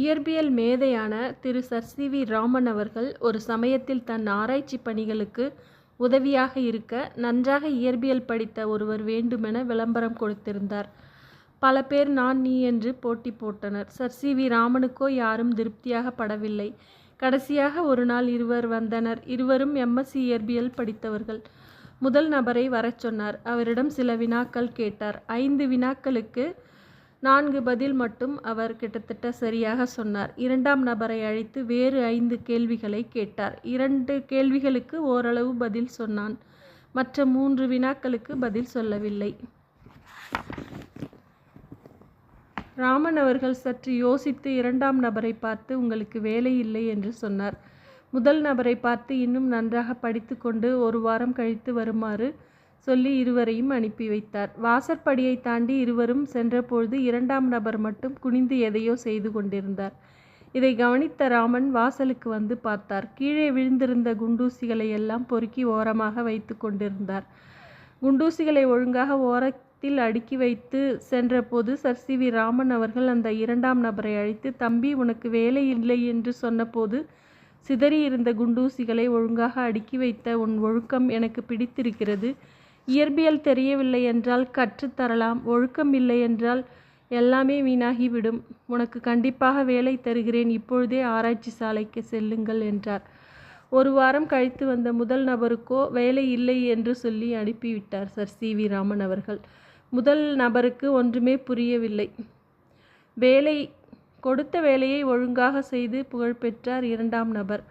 இயற்பியல் மேதையான திரு சர் சி வி ராமன் அவர்கள் ஒரு சமயத்தில் தன் ஆராய்ச்சி பணிகளுக்கு உதவியாக இருக்க நன்றாக இயற்பியல் படித்த ஒருவர் வேண்டுமென விளம்பரம் கொடுத்திருந்தார். பல பேர் நான் நீ என்று போட்டி போட்டனர். சர் சி வி ராமனுக்கோ யாரும் திருப்தியாக படவில்லை. கடைசியாக ஒரு நாள் இருவர் வந்தனர். இருவரும் எம்எஸ்சி இயற்பியல் படித்தவர்கள். முதல் நபரை வரச் சொன்னார். அவரிடம் சில வினாக்கள் கேட்டார். ஐந்து வினாக்களுக்கு நான்கு பதில் மட்டும் அவர் கிட்டத்தட்ட சரியாக சொன்னார். இரண்டாம் நபரை அழைத்து வேறு ஐந்து கேள்விகளை கேட்டார். இரண்டு கேள்விகளுக்கு ஓரளவு பதில் சொன்னான். மற்ற மூன்று வினாக்களுக்கு பதில் சொல்லவில்லை. ராமன் அவர்கள் சற்று யோசித்து இரண்டாம் நபரை பார்த்து உங்களுக்கு வேலை இல்லை என்று சொன்னார். முதல் நபரை பார்த்து இன்னும் நன்றாக படித்துக்கொண்டு ஒரு வாரம் கழித்து வருமாறு சொல்லி இருவரையும் அனுப்பி வைத்தார். வாசற்படியைத் தாண்டி இருவரும் சென்றபொழுது இரண்டாம் நபர் மட்டும் குனிந்து எதையோ செய்து கொண்டிருந்தார். இதை கவனித்த ராமன் வாசலுக்கு வந்து பார்த்தார். கீழே விழுந்திருந்த குண்டூசிகளை எல்லாம் பொறுக்கி ஓரமாக வைத்து கொண்டிருந்தார். குண்டூசிகளை ஒழுங்காக ஓரத்தில் அடுக்கி வைத்து சென்றபோது சர் சி. வி. ராமன் அவர்கள் அந்த இரண்டாம் நபரை அழைத்து தம்பி உனக்கு வேலை இல்லை என்று சொன்னபோது சிதறியிருந்த குண்டூசிகளை ஒழுங்காக அடுக்கி வைத்த உன் ஒழுக்கம் எனக்கு பிடித்திருக்கிறது. இயற்பியல் தெரியவில்லை என்றால் கற்றுத் தரலாம். ஒழுக்கம் இல்லை என்றால் எல்லாமே வீணாகிவிடும் உனக்கு கண்டிப்பாக வேலை தருகிறேன். இப்பொழுதே ஆராய்ச்சி சாலைக்கு செல்லுங்கள் என்றார். ஒரு வாரம் கழித்து வந்த முதல் நபருக்கோ வேலை இல்லை என்று சொல்லி அனுப்பிவிட்டார் சர் சி. வி. ராமன் அவர்கள். முதல் நபருக்கு ஒன்றுமே புரியவில்லை. வேலை கொடுத்த வேலையை ஒழுங்காக செய்து புகழ் பெற்றார் இரண்டாம் நபர்.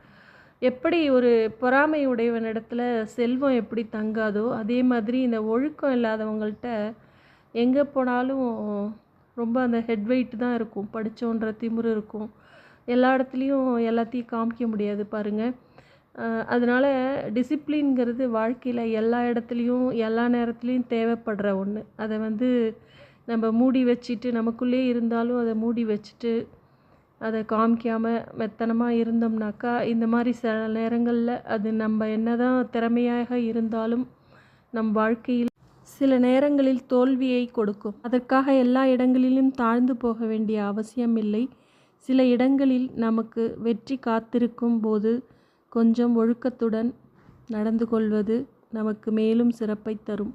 எப்படி ஒரு பொறாமை உடையவனிடத்தில் செல்வம் எப்படி தங்காதோ அதே மாதிரி இந்த ஒழுக்கம் இல்லாதவங்கள்ட்ட எங்கே போனாலும் ரொம்ப அந்த ஹெட் வெயிட் தான் இருக்கும். படித்தோன்ற திமிரு இருக்கும். எல்லா இடத்துலையும் எல்லாத்தையும் காமிக்க முடியாது பாருங்கள் அதனால் டிசிப்ளின்ங்கிறது வாழ்க்கையில் எல்லா இடத்துலையும் எல்லா நேரத்துலையும் தேவைப்படுற ஒன்று அதை வந்து நம்ம மூடி வச்சுட்டு நமக்குள்ளேயே இருந்தாலும் அதை மூடி வச்சுட்டு அதை காமிக்காமல் மெத்தனமாக இருந்தோம்னாக்கா இந்த மாதிரி சில நேரங்களில் அது நம்ம என்னதான் திறமையாக இருந்தாலும் நம் வாழ்க்கையில் சில நேரங்களில் தோல்வியை கொடுக்கும். அதற்காக எல்லா இடங்களிலும் தாழ்ந்து போக வேண்டிய அவசியம் இல்லை. சில இடங்களில் நமக்கு வெற்றி காத்திருக்கும் போது கொஞ்சம் ஒழுக்கத்துடன் நடந்து கொள்வது நமக்கு மேலும் சிறப்பை தரும்.